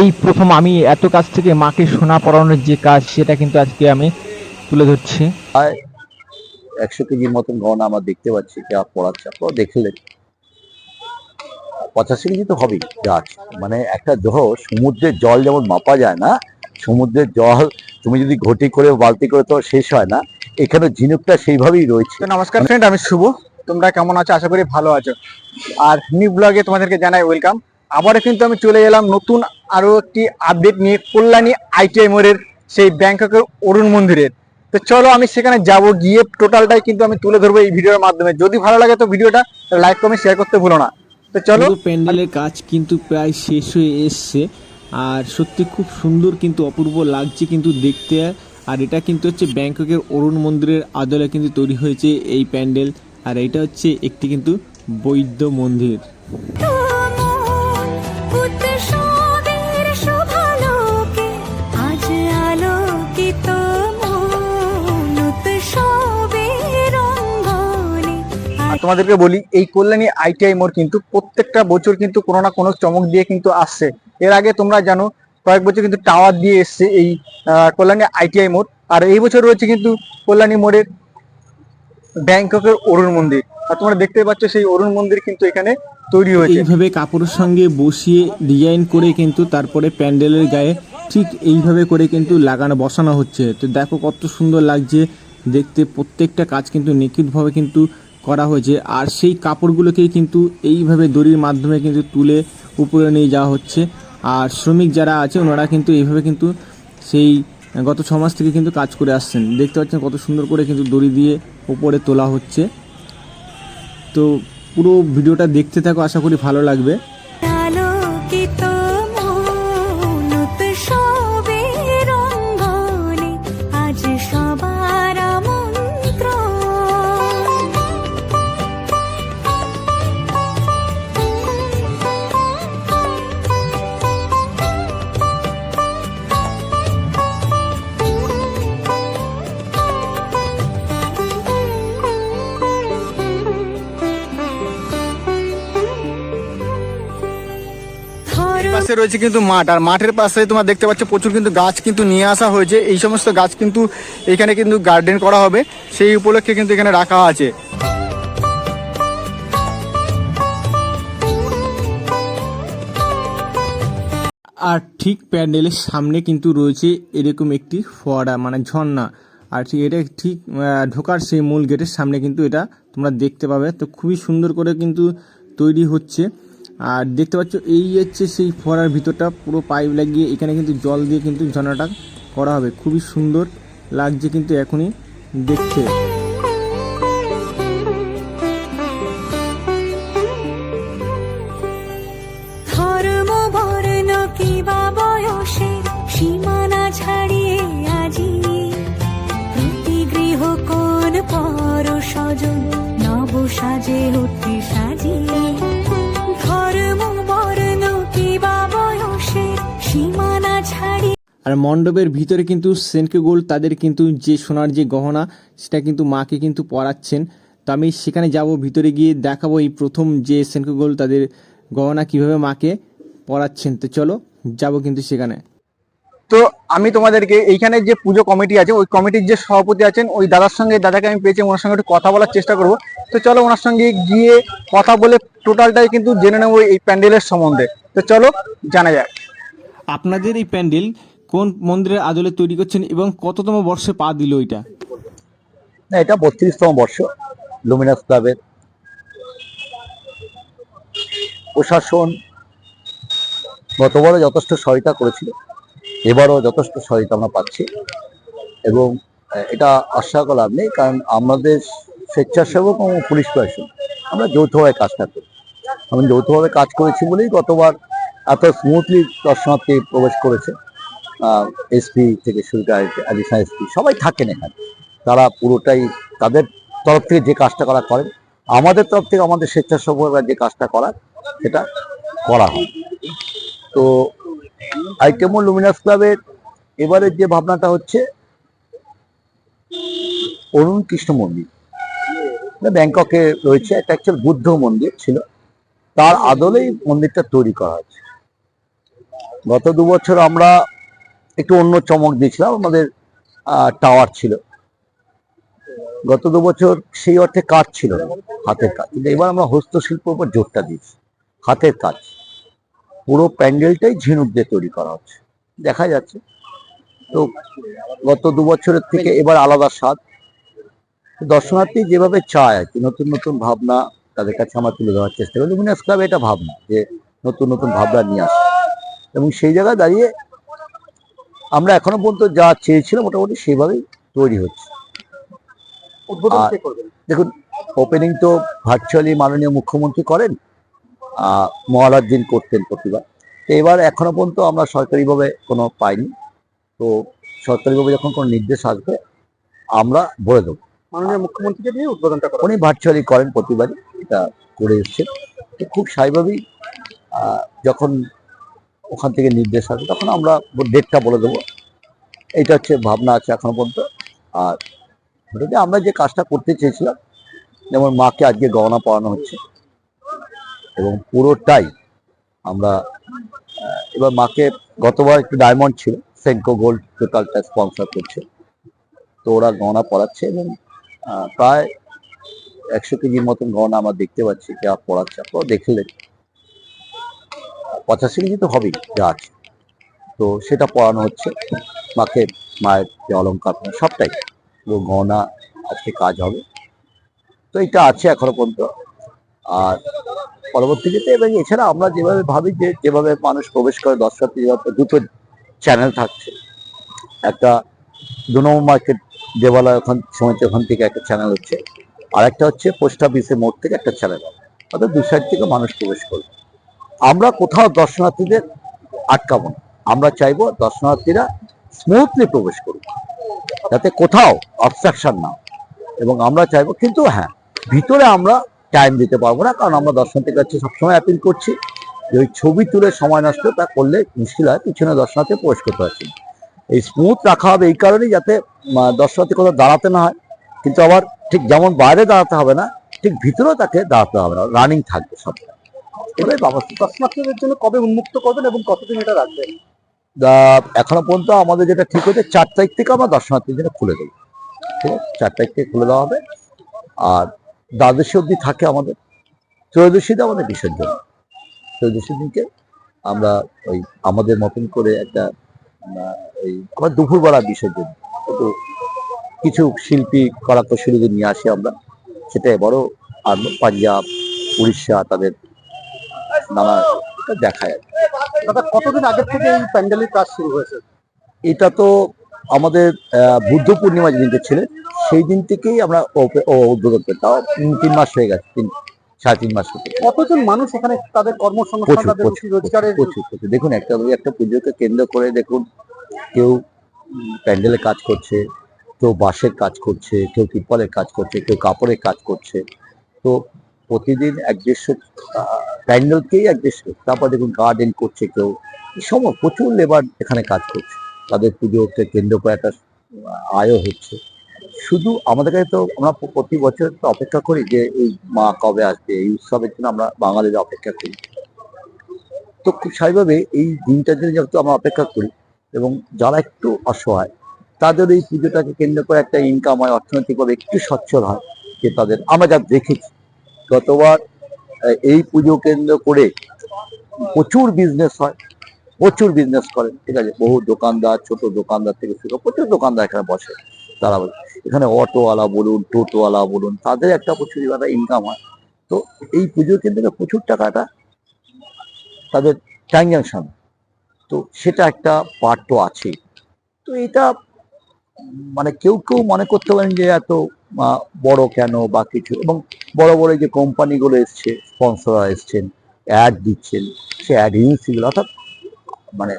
এই প্রথম আমি এত কাছ থেকে মাকে সোনা পরানোর যে কাজ সেটা কিন্তু আজকে আমি তুলে ধরছি। একশো কেজির মতন গহনা আমরা দেখতে পাচ্ছি যা পড়াচ্ছে আপনারা দেখলেন পঁচাশি কেজি তো হবেই গাছ। মানে একটা জহ সমুদ্রের জল যেমন মাপা যায় না সমুদ্রের জল তুমি যদি ঘটি করে বালতি করে তো শেষ হয় না। এখানে ঝিনুকটা সেইভাবেই রয়েছে। নমস্কার ফ্রেন্ড আমি শুভ। তোমরা কেমন আছো? আশা করি ভালো আছো। আর নিউ ব্লগে তোমাদেরকে জানাই ওয়েলকাম আবারও কিন্তু আমি চলে এলাম নতুন আরও একটি আপডেট নিয়ে কল্যাণী আইটিআই মোড়ের সেই ব্যাংককের অরুণ মন্দিরের। তো চলো আমি সেখানে যাব গিয়ে টোটালটাই কিন্তু আমি তুলে ধরবো এই ভিডিওর মাধ্যমে। যদি ভালো লাগে তো ভিডিওটা লাইক কমেন্ট শেয়ার করতে ভুলো না। তো চলো। প্যান্ডেলের কাজ কিন্তু প্রায় শেষ হয়ে এসছে। আর সত্যি খুব সুন্দর কিন্তু অপূর্ব লাগছে কিন্তু দেখতে। আর এটা কিন্তু হচ্ছে ব্যাংককের অরুণ মন্দিরের আদলে কিন্তু তৈরি হয়েছে এই প্যান্ডেল। আর এটা হচ্ছে একটি কিন্তু বৈদ্য মন্দির। তোমাদেরকে বলি, এই কল্যাণী আইটিআই মোড় কিন্তু প্রত্যেকটা বছর কিন্তু কোনো না কোনো চমক দিয়ে কিন্তু আসছে। এর আগে তোমরা জানো, কয়েক বছর কিন্তু টাওয়ার দিয়ে এসছে এই কল্যাণী আইটিআই মোড়। আর এই বছর রয়েছে কিন্তু কল্যাণী মোড়ের ব্যাংককের অরুণ মন্দির। আর তোমরা দেখতে পাচ্ছ সেই অরুণ মন্দির কিন্তু এখানে তৈরি হয়েছে। এইভাবে কাপড়ের সঙ্গে বসিয়ে ডিজাইন করে কিন্তু তারপরে প্যান্ডেলের গায়ে ঠিক এইভাবে করে কিন্তু লাগানো, বসানো হচ্ছে। তো দেখো কত সুন্দর লাগছে। দেখতে প্রত্যেকটা কাজ কিন্তু নিখুঁতভাবে কিন্তু করা হয়েছে। আর সেই কাপড়গুলোকেই কিন্তু এইভাবে দড়ির মাধ্যমে কিন্তু তুলে উপরে নিয়ে যাওয়া হচ্ছে। আর শ্রমিক যারা আছে, ওনারা কিন্তু এইভাবে কিন্তু সেই গত ছ মাস থেকে কিন্তু কাজ করে আসছেন। দেখতে পাচ্ছেন কত সুন্দর করে কিন্তু দড়ি দিয়ে উপরে তোলা হচ্ছে। তো পুরো ভিডিওটা দেখতে থাকো, আশা করি ভালো লাগবে। পাশে রয়েছে কিন্তু মাঠ, আর মাঠের পাশে তোমার দেখতে পাচ্ছ প্রচুর কিন্তু গাছ কিন্তু নিয়ে আসা হয়েছে। এই সমস্ত গাছ কিন্তু এখানে কিন্তু গার্ডেন করা হবে। সেই উপলক্ষে কিন্তু এখানে রাখা আছে। আর ঠিক প্যান্ডেলের সামনে কিন্তু রয়েছে এরকম একটি ফোয়ারা মানে ঝর্ণা। আর ঠিক এটা ঠিক ঢোকার সেই মূল গেটের সামনে কিন্তু এটা তোমরা দেখতে পাবে। তো খুবই সুন্দর করে কিন্তু তৈরি হচ্ছে। আর দেখতে পাচ্ছ, এই হচ্ছে সেই ফোয়ারার ভিতরটা, পুরো পাইপ লাগিয়ে এখানে কিন্তু জল দিয়ে কিন্তু ঝর্ণাটা করা হবে। খুবই সুন্দর লাগছে কিন্তু এখনই দেখতে। ধর্ম বর্ণ কিবা আর মণ্ডপের ভিতরে কিন্তু সেনকে গোল্ড তাদের কিন্তু যে সোনার যে গহনা সেটা কিন্তু মাকে কিন্তু পরাচ্ছেন। তো আমি সেখানে যাব ভিতরে গিয়ে দেখাবো এই প্রথম যে সেনকে গোল্ড তাদের গহনা কীভাবে মাকে পরাচ্ছেন। তো চলো যাব কিন্তু সেখানে। তো আমি তোমাদেরকে এইখানে যে পুজো কমিটি আছে ওই কমিটির যে সভাপতি আছেন ওই দাদার সঙ্গে দাদাকে আমি পেয়েছি ওনার সঙ্গে একটু কথা বলার চেষ্টা করব। তো চলো ওনার সঙ্গে গিয়ে কথা বলে টোটালটাই কিন্তু জেনে নেব এই প্যান্ডেলের সম্বন্ধে। তো চলো জানা যাক। আপনাদের এই প্যান্ডেল কোন মন্দিরের আদলে তৈরি করছেন এবং কততম বর্ষে পা দিল এটা? না, এটা বত্রিশতম বর্ষ লুমিনাস ক্লাবের প্রশাসন গতবারও যথেষ্ট সহায়তা করেছিল, এবারও যথেষ্ট সহায়তা আমরা পাচ্ছি। এবং এটা আশা করা নেই, কারণ আমাদের স্বেচ্ছাসেবক এবং পুলিশ প্রশাসন, আমরা যৌথভাবে কাজটা করি। আমি যৌথভাবে কাজ করেছি বলেই গতবার এত স্মুথলি দর্শনার্থী প্রবেশ করেছে। এসপি থেকে শুরু করে অ্যাডিশনাল এসপি সবাই থাকেন এখানে। তারা পুরোটাই তাদের তরফ থেকে যে কাজটা করা করেন, আমাদের তরফ থেকে আমাদের স্বেচ্ছাসেবকরা যে কাজটা করার, সেটা করা হয়। তো আইটেমো লুমিনাস ক্লাবের এবারের যে ভাবনাটা হচ্ছে, অরুণ কৃষ্ণ মন্দির। ব্যাংককে রয়েছে একটা অ্যাকচুয়াল বুদ্ধ মন্দির ছিল। তার আদলেই মন্দিরটা তৈরি করা হয়েছে। গত দু বছর আমরা একটু অন্য চমক দিয়েছিলাম, আমাদের টাওয়ার ছিল। গত দু বছর সেই অর্থে কাজ ছিল হাতের কাজ। কিন্তু এবার আমরা হস্তশিল্পের উপর জোরটা দিয়েছি, হাতের কাজ। পুরো প্যান্ডেলটাই ঝিনুক দিয়ে তৈরি করা হচ্ছে, দেখা যাচ্ছে। তো গত দু বছরের থেকে এবার আলাদা স্বাদ। দর্শনার্থী যেভাবে চায় আর কি, নতুন নতুন ভাবনা তাদের কাছে আমরা তুলে দেওয়ার চেষ্টা করি। লুমিনাস ক্লাব এটা ভাবনা যে নতুন নতুন ভাবনা নিয়ে আসে। এবং সেই জায়গায় দাঁড়িয়ে আমরা এখনও পর্যন্ত যা চেয়েছিলাম মোটামুটি সেভাবেই তৈরি হচ্ছে। দেখুন ওপেনিং তো ভার্চুয়ালি মাননীয় মুখ্যমন্ত্রী করেন আহ, মহারাজ দিন করতেন প্রতিবার তো এবার এখনও পর্যন্ত আমরা সরকারিভাবে কোনো পাইনি। তো সরকারিভাবে যখন কোনো নির্দেশ আসবে আমরা বলে দেবো। মাননীয় মুখ্যমন্ত্রীকে দিয়ে উদ্বোধনটা করা উনি ভার্চুয়ালি করেন প্রতিবারই এটা করে এসছেন। তো খুব স্বাভাবিক আহ, যখন ওখান থেকে নির্দেশ আসবে, তখন আমরা ডেটটা বলে দেবো। এইটা হচ্ছে ভাবনা আছে এখনও পর্যন্ত। আর ওটাতে আমরা যে কাজটা করতে চেয়েছিলাম, যেমন মাকে আজকে গহনা পরানো হচ্ছে, এবং পুরোটাই আমরা এবার মাকে গতবার একটু ডায়মন্ড ছিল সেন্কো গোল্ড টোটালটা স্পন্সর করছে। তো ওরা গহনা পড়াচ্ছে এবং প্রায় একশো কেজির মতন গহনা আমরা দেখতে পাচ্ছি যা পড়াচ্ছে আপনারা দেখলেন। পঁচাশি কেজি তো হবেই, যা আছে। তো সেটা পড়ানো হচ্ছে। মাকে, মায়ের যে অলঙ্কার সবটাই। এবং গহনা, আজকে কাজ হবে। তো এটা আছে এখনও পর্যন্ত। আর পরবর্তীতে এবং এছাড়া আমরা যেভাবে ভাবি যে, যেভাবে মানুষ প্রবেশ করে, দর্শনার্থী যেভাবে দুটো চ্যানেল থাকছে। একটা দু নম্বর মার্কেট দেওয়ালয় ওখান, সময় ওখান থেকে একটা চ্যানেল হচ্ছে। আর একটা হচ্ছে পোস্ট অফিসের মোড় থেকে একটা চ্যানেল অর্থাৎ দু সাইড থেকে মানুষ প্রবেশ করবে। আমরা কোথাও দর্শনার্থীদের আটকাবো না। আমরা চাইব দর্শনার্থীরা স্মুথলি প্রবেশ করুক, যাতে কোথাও অবস্ট্রাকশন না এবং আমরা চাইব, কিন্তু হ্যাঁ ভিতরে আমরা টাইম দিতে পারব না, কারণ আমরা দর্শনার্থীর কাছে সবসময় অ্যাপিল করছি যে ওই ছবি তুলে সময় নষ্ট তা করলে মুশকিল হয়, পিছনে দর্শনার্থী প্রবেশ করতে পারছি এই স্মুথ রাখা হবে এই কারণেই যাতে দর্শনার্থী কোথাও দাঁড়াতে না হয়, কিন্তু আবার ঠিক যেমন বাইরে দাঁড়াতে হবে না, ঠিক ভিতরেও তাকে দাঁড়াতে হবে না রানিং থাকবে সব এটাই ব্যবস্থা দর্শনার্থীদের জন্য কবে উন্মুক্ত করবেন এবং কতদিন এটা রাখবেন? এখনও পর্যন্ত আমাদের যেটা ঠিক হচ্ছে চার তারিখ থেকে আমরা দর্শনার্থীর জন্য খুলে দেবো। ঠিক আছে? চার তারিখ থেকে খুলে দেওয়া হবে। আর দ্বাদশী অবধি থাকে আমাদের। ত্রয়োদশীতে আমাদের বিসর্জন। ত্রয়োদশী দিনকে আমরা ওই আমাদের মতন করে একটা, ওই দুপুরবেলা বিসর্জন। একটু কিছু শিল্পী, কলাকুশলীদের নিয়ে আসি আমরা। সেটা এবারও আনব পাঞ্জাব, উড়িষ্যা তাদের নানা দেখা যায় দাদা কতদিন আগে থেকে এই প্যান্ডেলের কাজ শুরু হয়েছে? এটা তো আমাদের বুদ্ধ পূর্ণিমা যেদিনকে ছিলেন সেই দিন থেকেই আমরা উদ্বোধন করি। তাও তিন মাস হয়ে গেছে তিন সাড়ে তিন মাস কতজন মানুষ এখানে তাদের কর্মসংস্থান রোজগারের প্রচুর প্রচুর। দেখুন একটা ওই একটা পুজোকে কেন্দ্র করে দেখুন কেউ প্যান্ডেলের কাজ করছে কেউ বাঁশের কাজ করছে কেউ তিরপলের কাজ করছে কেউ কাপড়ের কাজ করছে। তো প্রতিদিন এক দেড়শো প্যান্ডেলকেই এক দেড়শো তারপর দেখুন গার্ডেন করছে কেউ। সময়, প্রচুর লেবার এখানে কাজ করছে। তাদের পুজোকে কেন্দ্র করে একটা আয়ও হচ্ছে। শুধু আমাদের কাছে তো আমরা প্রতি বছর তো অপেক্ষা করি যে এই মা কবে আসবে, এই উৎসবের জন্য আমরা বাঙালিরা অপেক্ষা করি। তো খুব স্বাভাবিকভাবে এই দিনটার জন্য যেহেতু আমরা অপেক্ষা করি এবং যারা একটু অসহায়, তাদের এই পুজোটাকে কেন্দ্র করে একটা ইনকাম হয়, অর্থনৈতিকভাবে একটু সচ্ছল হয়, যে তাদের আমরা যা দেখেছি। গতবার এই পুজো কেন্দ্র করে প্রচুর বিজনেস হয়। প্রচুর বিজনেস করে। ঠিক আছে? বহু দোকানদার, ছোট দোকানদার থেকে শুরু প্রচুর দোকানদার এখানে বসে। তারা। এখানে অটোওয়ালা বলুন, টোটোওয়ালা বলুন, তাদের একটা প্রচুর ইনকাম হয়। তো এই পুজো কেন্দ্রে প্রচুর টাকাটা তাদের ট্রানজাকশন তো সেটা একটা পার্ট তো আছেই। তো এটা মানে কেউ কেউ মনে করতে পারেন যে এত বড় কেন বা কিছু? এবং বড় বড় যে কোম্পানিগুলো এসছে স্পন্সররা এসছেন অ্যাড দিচ্ছেন, সে অ্যাড এজেন্সিগুলো অর্থাৎ মানে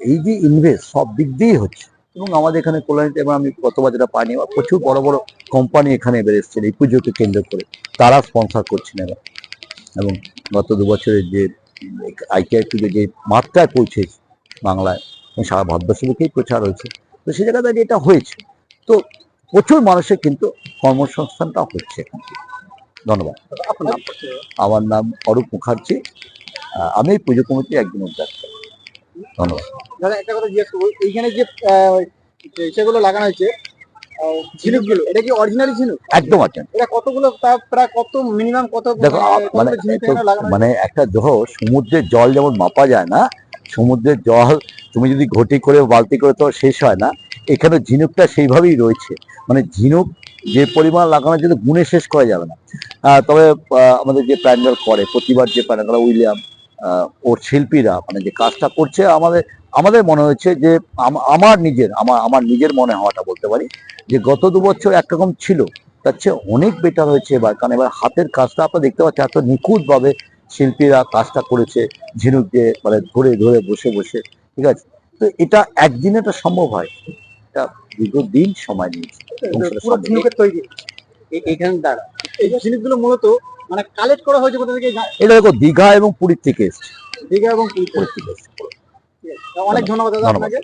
এই যে ইনভেস্ট সব দিক দিয়েই হচ্ছে। এবং আমাদের এখানে কল্যাণীতে এবং আমি গতবার যেটা পাইনি বা প্রচুর বড় বড় কোম্পানি এখানে এবার এসছেন, এই পুজোকে কেন্দ্র করে। তারা স্পন্সর করছেন এবার। এবং গত দু বছরের যে আইটিআই পুজো যে মাত্রায় পৌঁছেছে বাংলায় সারা ভারতবর্ষে প্রচার হয়েছে। তো সে জায়গায় দাঁড়িয়ে এটা হয়েছে। তো প্রচুর মানুষের কিন্তু কর্মসংস্থানটা হচ্ছে ধন্যবাদ। আপনার আমার নাম অরূপ মুখার্জি। আমি এই পুজো কমিটির একজন অধ্যক্ষ ধন্যবাদ। দাদা একটা কথা জিজ্ঞেস করব। এইখানে যে সেগুলো লাগানো হয়েছে ঝিনুকগুলো এটা কি অরিজিনালি ঝিনুক? একদম আছেন এটা কতগুলো প্রায় কত মিনিমাম কত দেখো মানে মানে একটা দেহ সমুদ্রের জল যেমন মাপা যায় না সমুদ্রের জল তুমি যদি ঘটি করে বালতি করে তো শেষ হয় না। এখানে ঝিনুকটা সেইভাবেই রয়েছে। মানে ঝিনুক যে পরিমাণ লাগানোর জন্য গুণে শেষ করা যাবে না। তবে আমাদের যে প্যান্ডেল করে, প্রতিবার যে প্যান্ডেল উইলিয়াম ওর শিল্পীরা মানে যে কাজটা করছে, আমাদের আমাদের মনে হয়েছে যে, আম- আমার নিজের, আমার আমার নিজের মনে হওয়াটা বলতে পারি, যে গত দু বছর একরকম ছিল, তার চেয়ে অনেক বেটার হয়েছে এবার। কারণ এবার হাতের কাজটা আপনারা দেখতে পাচ্ছেন, এত নিখুঁতভাবে শিল্পীরা কাজটা করেছে, ঝিনুক দিয়ে মানে ধরে ধরে বসে বসে। ঠিক আছে? তো এটা একদিনে এটা সম্ভব হয়। এটা দীর্ঘদিন সময় নিয়েছে। এখানে দাঁড়া। এই মূলত মানে কালেক্ট করা হয়েছে কোথা থেকে? এটা দেখো দীঘা এবং পুরীর থেকে এসছে। দীঘা এবং পুরীর থেকে এসছে। অনেক ধন্যবাদ দাদা আপনাকে।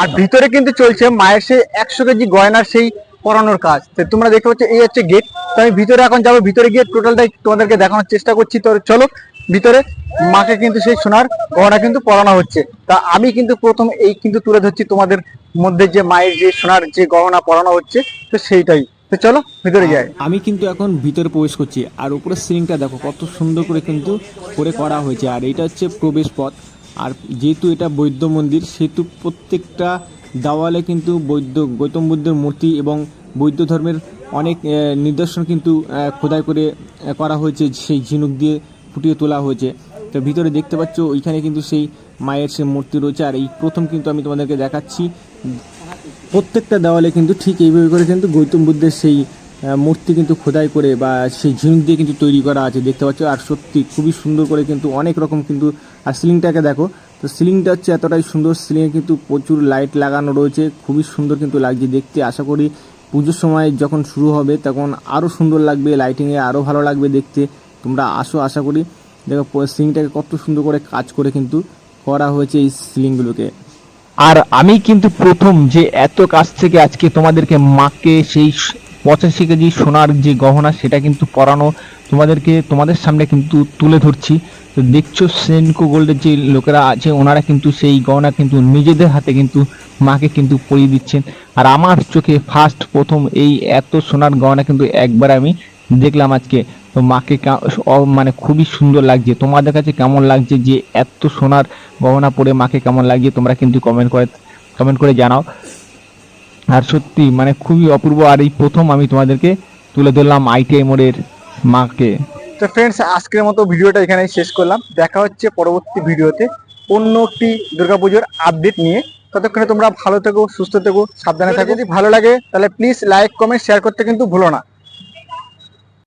আর ভিতরে কিন্তু চলছে মায়ের সেই একশো কেজি গয়নার সেই পরানোর কাজ। তো তোমরা দেখতে পাচ্ছ এই হচ্ছে গেট তো আমি ভিতরে এখন যাব। ভিতরে গিয়ে টোটালটাই তোমাদেরকে দেখানোর চেষ্টা করছি। তো চলো ভিতরে মাকে কিন্তু সেই সোনার গহনা কিন্তু পরানো হচ্ছে। তা আমি কিন্তু প্রথম এই কিন্তু তুলে ধরছি তোমাদের মধ্যে যে মায়ের যে সোনার যে গহনা পরানো হচ্ছে, তো সেইটাই। তো চলো, ভিতরে যাই। আমি কিন্তু এখন ভিতরে প্রবেশ করছি, আর উপরের সিলিংটা দেখো, কত সুন্দর করে কিন্তু করে করা হয়েছে। আর এটা হচ্ছে প্রবেশ পথ। আর যেহেতু এটা বৌদ্ধ মন্দির, সেহেতু প্রত্যেকটা দেওয়ালে কিন্তু বৈদ্য, গৌতম বুদ্ধের মূর্তি এবং বৌদ্ধ ধর্মের অনেক নিদর্শন কিন্তু খোদাই করে করা হয়েছে সেই ঝিনুক দিয়ে। ফুটিয়ে তোলা হয়েছে। তো ভিতরে দেখতে পাচ্ছ, ওইখানে কিন্তু সেই মায়ের সেই মূর্তি রয়েছে। আর এই প্রথম কিন্তু আমি তোমাদেরকে দেখাচ্ছি, প্রত্যেকটা দেওয়ালে কিন্তু ঠিক এইভাবে করে কিন্তু গৌতম বুদ্ধের সেই মূর্তি কিন্তু খোদাই করে বা সেই ঝিনুক দিয়ে কিন্তু তৈরি করা আছে, দেখতে পাচ্ছ। আর সত্যি খুবই সুন্দর করে কিন্তু অনেক রকম কিন্তু, আর সিলিংটাকে দেখো, তো সিলিংটা হচ্ছে এতটাই সুন্দর, সিলিংয়ে কিন্তু প্রচুর লাইট লাগানো রয়েছে, খুবই সুন্দর কিন্তু লাগছে দেখতে। আশা করি পুজোর সময় যখন শুরু হবে, তখন আরও সুন্দর লাগবে লাইটিংয়ে আরও ভালো লাগবে দেখতে। তোমরা আসো, আশা করি। দেখো সিলিংটাকে কত সুন্দর করে কাজ করে কিন্তু করা হয়েছে এই সিলিংগুলোকে। আর আমি কিন্তু প্রথম যে এত কাছ থেকে আজকে তোমাদেরকে মাকে সেই পঁচাশি কেজি সোনার যে গহনা, সেটা কিন্তু পরানো তোমাদেরকে, তোমাদের সামনে কিন্তু তুলে ধরছি। তো দেখছ, সেনকো গোল্ডের যে লোকেরা আছে, ওনারা কিন্তু সেই গহনা কিন্তু নিজেদের হাতে কিন্তু মাকে কিন্তু পরিয়ে দিচ্ছেন। আর আমার চোখে ফার্স্ট প্রথম এই এত সোনার গহনা কিন্তু একবার আমি দেখলাম আজকে। মাকে মানে খুবই সুন্দর লাগছে। তোমাদের কাছে কেমন লাগছে যে এত সোনার গহনা পরে মাকে কেমন লাগছে তোমরা কিন্তু কমেন্ট করে কমেন্ট করে জানাও। আর সত্যি মানে খুবই অপূর্ব। আর এই প্রথম আমি তোমাদেরকে তুলে ধরলাম আইটিআই মোড়ের মাকে। তো ফ্রেন্ডস আজকের মতো ভিডিওটা এখানে শেষ করলাম। দেখা হচ্ছে পরবর্তী ভিডিওতে অন্য একটি দুর্গাপুজোর আপডেট নিয়ে। ততক্ষণে তোমরা ভালো থেকো সুস্থ থেকো সাবধানে থাকো। যদি ভালো লাগে তাহলে প্লিজ লাইক কমেন্ট শেয়ার করতে কিন্তু ভুলো না।